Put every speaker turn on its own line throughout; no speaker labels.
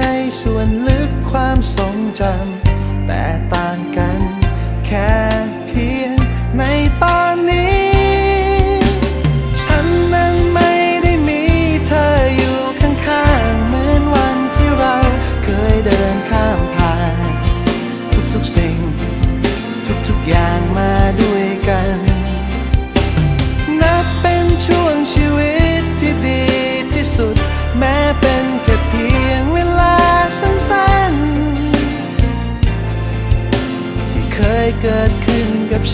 ในส่วนลึกความทรงจำแต่ต่างกันแค่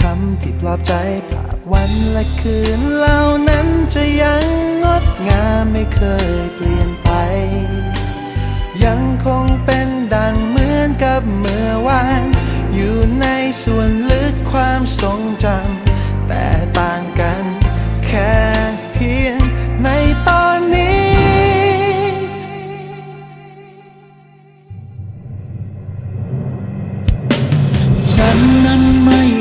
คำที่ปลอบใจภาพวันและคืนเหล่านั้นจะยังงดงามไม่เคยเปลี่ยนไป ยังคงเป็นดังเหมือนกับเมื่อวาน อยู่ในส่วนลึกความทรงจำแต่ต่างกันแค่เพียงในตอนนี้
ฉันนั้น